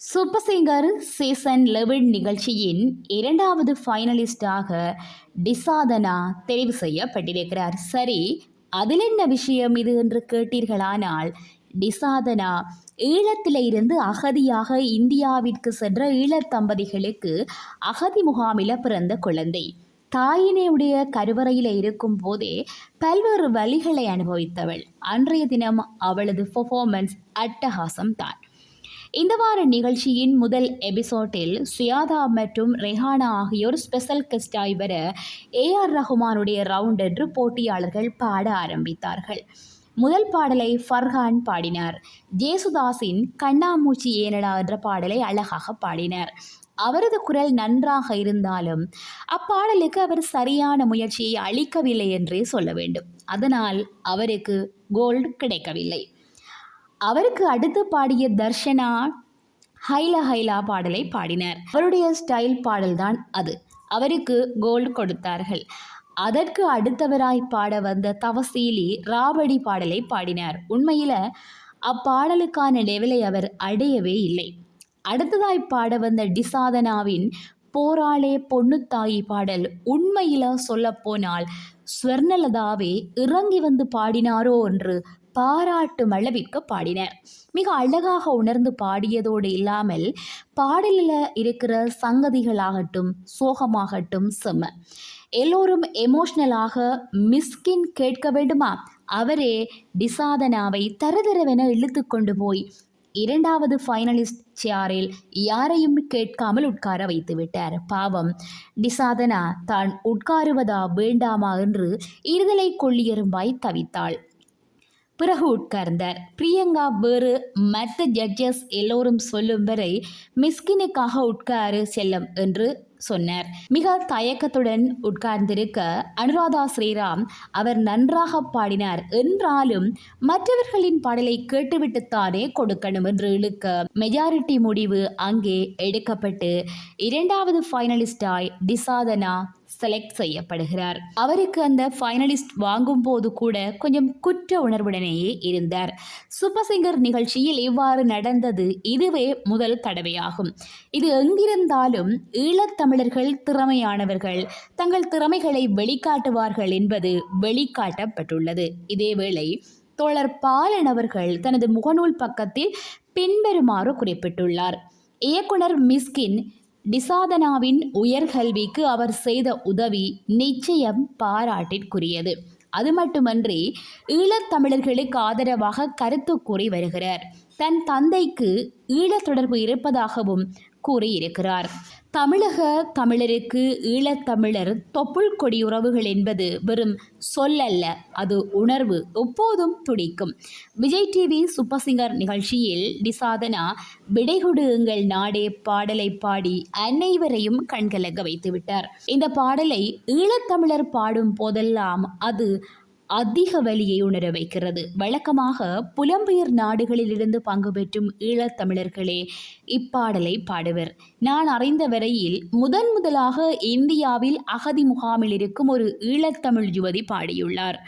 Super singer season eleven நிகழ்ச்சியின் இரண்டாவது ஃபைனலிஸ்டாக டிசாதனா தெரிவு செய்யப்பட்டிருக்கிறார். சரி அதில் என்ன விஷயம் இது என்று கேட்டீர்களானால் டிசாதனா ஈழத்தில் இருந்து அகதியாக இந்தியாவிற்கு சென்ற ஈழத் தம்பதிகளுக்கு அகதி முகாமில் பிறந்த குழந்தை. தாயினையுடைய கருவறையில் இருக்கும் போதே பல்வேறு வழிகளை அனுபவித்தவள். அன்றைய தினம் அவளது பெர்ஃபார்மன்ஸ் அட்டகாசம் தான் இந்த வார நிகழ்ச்சியின் முதல் எபிசோட்டில் சுயாதா மற்றும் ரெஹானா ஆகியோர் ஸ்பெஷல் கெஸ்டாய் வர ஏஆர் ரஹ்மானுடைய ரவுண்ட் என்று போட்டியாளர்கள் பாட ஆரம்பித்தார்கள். முதல் பாடலை ஃபர்ஹான் பாடினார். ஜேசுதாஸின் கண்ணாமூச்சி ஏனடா என்ற பாடலை அழகாக பாடினார். அவரது குரல் நன்றாக இருந்தாலும் அப்பாடலுக்கு அவர் சரியான முயற்சியை அளிக்கவில்லை என்றே சொல்ல வேண்டும். அதனால் அவருக்கு கோல்டு கிடைக்கவில்லை. அவருக்கு அடுத்து பாடிய தர்ஷனா ஹைலா ஹைலா பாடலை பாடினார். அவருடைய ஸ்டைல் பாடல்தான் அது. அவருக்கு கோல்டு கொடுத்தார்கள். அதற்கு அடுத்தவராய் பாட வந்த தவசீலி ராவடி பாடலை பாடினார். உண்மையில் அப்பாடலுக்கான லெவலை அவர் அடையவே இல்லை. அடுத்ததாய் பாட வந்த டிசாதனாவின் போராளே பொண்ணுத்தாயி பாடல் உண்மையில சொல்லப்போனால் ஸ்வர்ணலதாவே இறங்கி வந்து பாடினாரோ என்று பாராட்டும் அளவிற்கு பாடினர். மிக அழகாக உணர்ந்து பாடியதோடு இல்லாமல் பாடலில் இருக்கிற சங்கதிகளாகட்டும் சோகமாகட்டும் செம்ம எல்லோரும் எமோஷ்னலாக மிஸ்கின் கேட்க வேண்டுமா? அவரே டிசாதனாவை தரதரவென இழுத்து கொண்டு போய் இரண்டாவது ஃபைனலிஸ்ட் சேரில் யாரையும் கேட்காமல் உட்கார வைத்து விட்டார். பாவம். டிசாதனா தான் உட்காருவதா வேண்டாமா என்று இருதலை கொள்ளியரும்பாய் தவித்தாள். பிறகு உட்கார்ந்தார். பிரியங்கா வேறு மற்ற ஜட்ஜஸ் எல்லோரும் சொல்லும் வரை மிஸ்கினுக்காக உட்காரு செல்லம் என்று சொன்னார். மிக தயக்கத்துடன் உட்கார்ந்திருக்க அனுராதா ஸ்ரீராம் அவர் நன்றாக பாடினார் என்றாலும் மற்றவர்களின் பாடலை கேட்டுவிட்டுத்தானே கொடுக்கணும் என்று இழுக்க மெஜாரிட்டி முடிவு அங்கே எடுக்கப்பட்டு இரண்டாவது ஃபைனலிஸ்டாய் டிசாதனா செலக்ட் செய்யப்படுகிறார். அவருக்கு அந்த ஃபைனலிஸ்ட் வாங்கும் போது கூட கொஞ்சம் குற்ற உணர்வுடனேயே இருந்தார். சூப்பர் சிங்கர் நிகழ்ச்சியில் இவ்வாறு நடந்தது இதுவே முதல் தடவையாகும். இது எங்கிருந்தாலும் தமிழர்கள் திறமையானவர்கள். தங்கள் திறமைகளை வெளிக்காட்டுவார்கள் என்பது வெளிக்காட்டப்பட்டுள்ளது. இதேவேளை தோழர் பாலன் அவர்கள் தனது முகநூல் பக்கத்தில் பின்வருமாறு குறிப்பிட்டுள்ளார். இயக்குனர் மிஸ்கின் டிசாதனாவின் உயர்கல்விக்கு அவர் செய்த உதவி நிச்சயம் பாராட்டிற்குரியது. அது மட்டுமன்றி ஈழத்தமிழர்களுக்கு ஆதரவாக கருத்து கூறி வருகிறார். தன் தந்தைக்கு ஈழத் தொடர்பு இருப்பதாகவும் கூறியிருக்கிறார். தமிழக தமிழருக்கு ஈழத்தமிழர் தொப்புள் கொடி உறவுகள் என்பது வெறும் சொல்லல்ல அது உணர்வு எப்போதும் துடிக்கும். விஜய் டிவி சூப்பர் சிங்கர் நிகழ்ச்சியில் டிசாதனா விடைகொடு எங்கள் நாடே பாடலை பாடி அனைவரையும் கண்கலங்க வைத்துவிட்டார். இந்த பாடலை ஈழத்தமிழர் பாடும் போதெல்லாம் அது அதிக வலியை உணர வைக்கிறது. வழக்கமாக புலம்பெயர் நாடுகளிலிருந்து பங்கு பெற்றும் ஈழத்தமிழர்களே இப்பாடலை பாடுவர். நான் அறிந்த வரையில் முதன் முதலாக இந்தியாவில் அகதி முகாமில் இருக்கும் ஒரு ஈழத்தமிழ் யுவதி பாடியுள்ளார்.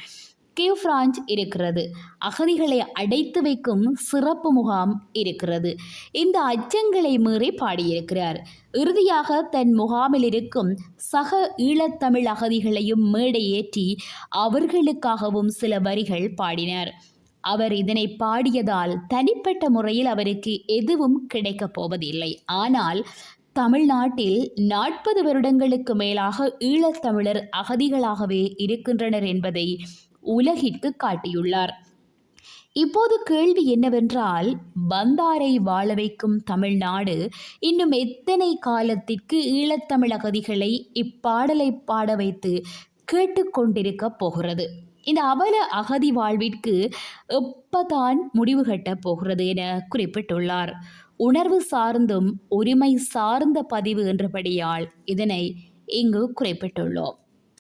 கேவ் பிரான்ச் இருக்கிறது. அகதிகளை அடைத்து வைக்கும் சிறப்பு முகாம் இருக்கிறது. இந்த அச்சங்களை மீறி பாடியிருக்கிறார். இறுதியாக தன் முகாமில் இருக்கும் சக ஈழத்தமிழ் அகதிகளையும் மேடை ஏற்றி அவர்களுக்காகவும் சில வரிகள் பாடினார். அவர் இதனை பாடியதால் தனிப்பட்ட முறையில் அவருக்கு எதுவும் கிடைக்கப் போவதில்லை. ஆனால் தமிழ்நாட்டில் நாற்பது வருடங்களுக்கு மேலாக ஈழத்தமிழர் அகதிகளாகவே இருக்கின்றனர் என்பதை உலகிற்கு காட்டியுள்ளார். இப்போது கேள்வி என்னவென்றால் பந்தாரை வாழ வைக்கும் தமிழ்நாடு இன்னும் எத்தனை காலத்திற்கு ஈழத்தமிழ் அகதிகளை இப்பாடலை பாட வைத்து கேட்டுக்கொண்டிருக்க போகிறது? இந்த அவல அகதி வாழ்விற்கு எப்பதான் முடிவு கட்டப் போகிறது என குறிப்பிட்டுள்ளார். உணர்வு சார்ந்தும் உரிமை சார்ந்த பதிவு என்றபடியால் இதனை இங்கு குறிப்பிட்டுள்ளோம்.